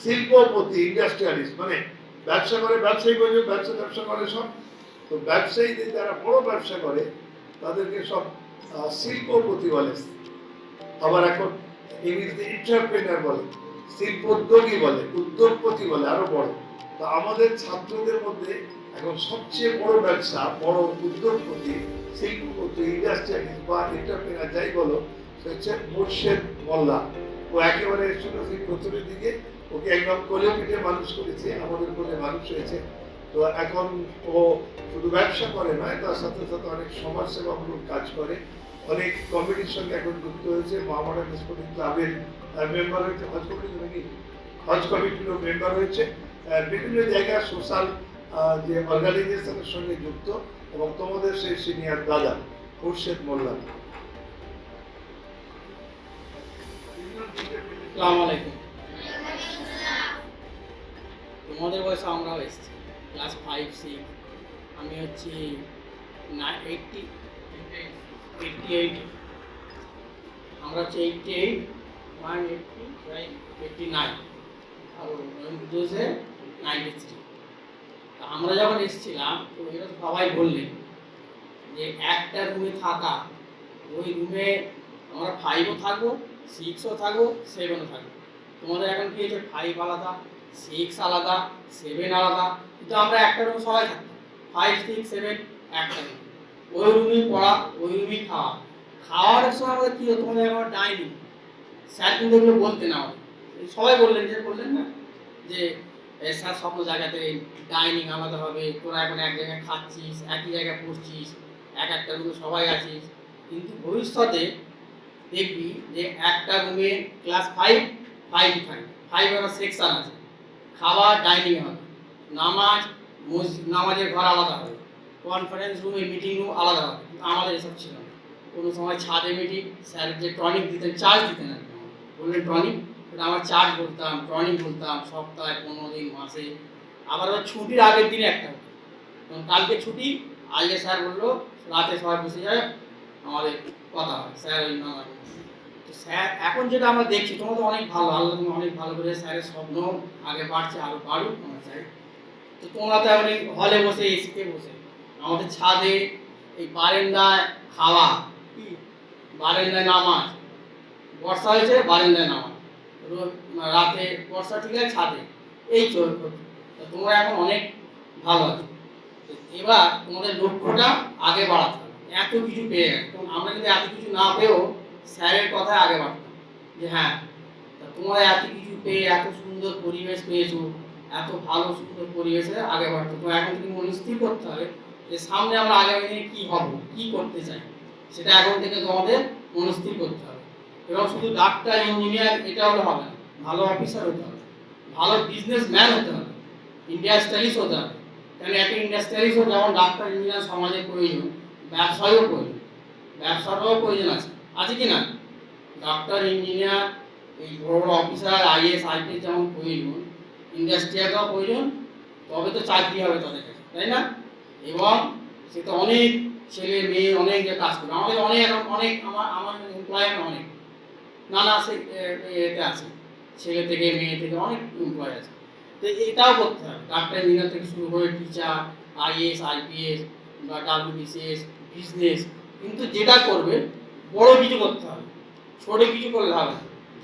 শিল্পপতি ইন্ডাস্ট্রিয়ালিস্ট মানে ব্যবসা করে, ব্যবসায়ী বলবে ব্যবসা ব্যবসা করে সব। তো ব্যবসায়ীদের যারা বড় ব্যবসা করে, তাদেরকে সব শিল্পপতি বলে। আবার এখন ইংরেজিতে ইন্টারপ্রেনার বলে, শিল্পোদ্যোগী বলে, উদ্যোগপতি বলে, আরও বড়। তো আমাদের ছাত্রদের মধ্যে এখন সবচেয়ে বড় ব্যবসা, বড় উদ্যোগপতি, শিল্পপতি ইন্ডাস্ট্রিয়ালিস্ট বা এন্টারপ্রেনার যাই বলো, সে হচ্ছে মোর্শেদ মোল্লা। ও একেবারে থেকে প্রথমের দিকে। ওকে একদম কোলে পিঠে মানুষ করেছে, আমাদের কোলে মানুষ হয়েছে। তো এখন ও শুধু ব্যবসা করে নয়, তার সাথে সাথে অনেক সমাজসেবামূলক কাজ করে। অনেক কমিটির সঙ্গে এখন যুক্ত হয়েছে। মহামারা স্পোর্টিং ক্লাবের মেম্বার হয়েছে। হজ কমিটি নাকি? হজ কমিটিরও মেম্বার হয়েছে। বিভিন্ন জায়গায় সোশ্যাল যে অর্গানাইজেশনের সঙ্গে যুক্ত এবং তোমাদের সেই সিনিয়র দাদা, খুরশেদ মোল্লা। আসসালামু আলাইকুম। তোমাদের বয়সে আমরাও এসেছি। ক্লাস ফাইভ সিক্স আমি হচ্ছি এইটটি এইটটি এইট আমরা হচ্ছে eighty eight one eighty eighty nine আর দুশে নাইনটি থ্রি আমরা যখন এসেছিলাম, তো এরা সবাই বললেন যে একটা রুমে থাকা, ওই রুমে আমরা ফাইভও থাকব সিক্সও থাকব সেভেনও থাকব তোমাদের এখন কি হচ্ছে ফাইভ আলাদা সিক্স আলাদা সেভেন আলাদা। কিন্তু আমরা একটা রুম সবাই থাকতাম। ফাইভ সিক্স সেভেন একটা রুম ওই রুমেই পড়া, ওই রুমেই খাওয়া। খাওয়ার সময় আমাদের কী হতো? তোমাদের আমার ডাইনিং স্যার কিন্তু এগুলো আমাদের। এই সবাই বললেন যে, বললেন না? যে স্যার স্বপ্ন জায়গাতে ডাইনিং আলাদা হবে। তোরা এখন এক জায়গায় খাচ্ছিস, একই জায়গায় পড়ছিস এক একটা রুমে সবাই আছিস। কিন্তু ভবিষ্যতে দেখবি যে একটা রুমে ক্লাস ফাইভ ফাইভ থাকে। ফাইভ একটা সেকশন আছে। খাবার ডাইনিং হবে। নামাজ, মসজিদ, নামাজের ঘর আলাদা হবে। কনফারেন্স রুমে মিটিং রুম আলাদা হবে। আমাদের এসব ছিল না। কোনো সময় ছাদে মিটিং স্যার যে টনিক দিতেন চার্জ দিতেন আর। বললেন টনিক ওটা আমার চার্জ বলতাম টনিক বলতাম, সপ্তাহে পনেরো দিন, মাসে। আবার ওর ছুটির আগের দিনে একটা হতো। কালকে ছুটি, আজকে স্যার বলল, রাতে সবাই বসে যায় আমাদের কথা হয়, স্যার ওই আমার তো স্যার, এখন যেটা আমরা দেখছি, তোমরা তো অনেক ভালো, আল্লাহ তুমি অনেক ভালো করে স্যারের স্বপ্ন আগে বাড়ছে, আরও বাড়ুক আমার স্যার তো তোমরা তো এখন হলে বসে এসিতে বসে। আমাদের ছাদে এই বারেন্দায় খাওয়া বারেন্দায় নামাজ। বর্ষা হয়েছে, বারেন্দায় নামাজ। রাতে বর্ষা ঠিক আছে, ছাদে। এই চলবে তো। তোমরা এখন অনেক ভালো আছো। এবার তোমাদের লক্ষ্যটা আগে বাড়াতে হবে। এত কিছু পেয়ে তখন আমরা যদি এত কিছু না পেয়েও স্যারের কথায় আগে বাড়তাম যে হ্যাঁ তোমরা এত কিছু পেয়ে, এত সুন্দর পরিবেশ পেয়েছ, এত ভালো সুন্দর পরিবেশে আগে বাড়তো। তো এখন থেকে মনে স্থির করতে হবে যে, সামনে আমরা আগামী দিনে কী হব, কী করতে চাই? সেটা এখন থেকে তোমাদের মনস্থির করতে হবে। এবং শুধু ডাক্তার, ইঞ্জিনিয়ার এটা হলে হবে না, ভালো অফিসার হতে হবে, ভালো বিজনেসম্যান হতে হবে ইন্ডাস্ট্রিয়ালিস্ট হতে হবে কারণ একটা ইন্ডাস্ট্রিয়ালিস্ট যেমন ডাক্তার, ইঞ্জিনিয়ার সমাজের প্রয়োজন ব্যবসায়ও প্রয়োজন। ব্যবসাটাও প্রয়োজন আছে। আছে কি না? ডাক্তার ইঞ্জিনিয়ার এই বড় বড় অফিসার আইএস আইপিএস যেমন প্রয়োজন ইন্ডাস্ট্রিয়ালও প্রয়োজন, তবে তো চাকরি হবে তাদের কাছে, তাই না? এবং সে তো অনেক ছেলে, মেয়ে অনেক যে কাজ করে। আমাদের অনেক অনেক, আমার আমার এমপ্লয়ার অনেক। নানা সে এতে আছে। ছেলে থেকে, মেয়ে থেকে অনেক এমপ্লয় আছে। তো এটাও করতে হবে। ডাক্তার ইঞ্জিনিয়ার থেকে শুরু করে টিচার আইএস আইপিএস বা ডাব্লিউবিসিএস বিজনেস কিন্তু যেটা করবে, বড় কিছু করতে হবে। ছোট কিছু করলে হবে।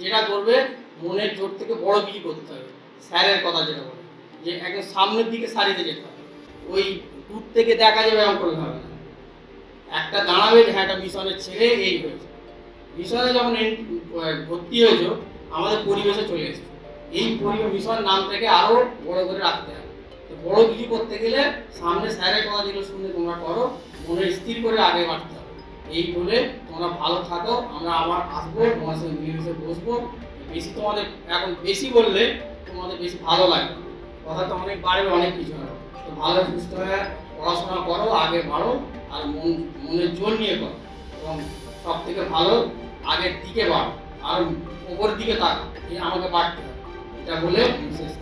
যেটা করবে, মনের জোর থেকে বড় কিছু করতে হবে। স্যারের কথা যেটা বলে, যে একদম সামনের দিকে সারিতে যেতে হবে। ওই দূর থেকে দেখা যাবে এরকম করলে হবে না। একটা দাঁড়াবে হ্যাঁ একটা মিশনের ছেলে, এই হয়েছে। মিশনে যখন ভর্তি হয়েছো, আমাদের পরিবেশে চলে এসেছ। এই পরিবেশ মিশন নাম থেকে আরও বড় করে রাখতে হবে। বড় কিছু করতে গেলে সামনে স্যারের কথা যেগুলো শুনে তোমরা করো, মনে স্থির করে আগে বাড়তে হবে। এই বলে তোমরা ভালো থাকো, আমরা আবার আসব তোমার সঙ্গে মিলেমিশে বসবো। বেশি তোমাদের, এখন বেশি বললে তোমাদের বেশি ভালো লাগবে। কথা তো অনেক বাড়বে, অনেক কিছু হবে। তো ভালো সুস্থ হয়ে পড়াশোনা করো, আগে বাড়ো, আর মন, মনের জোর নিয়ে করো। এবং সব থেকে ভালো, আগের দিকে বাড়ো, আর ওপরের দিকে এই আমাকে বাড়তে হবে। এটা বলে শেষ।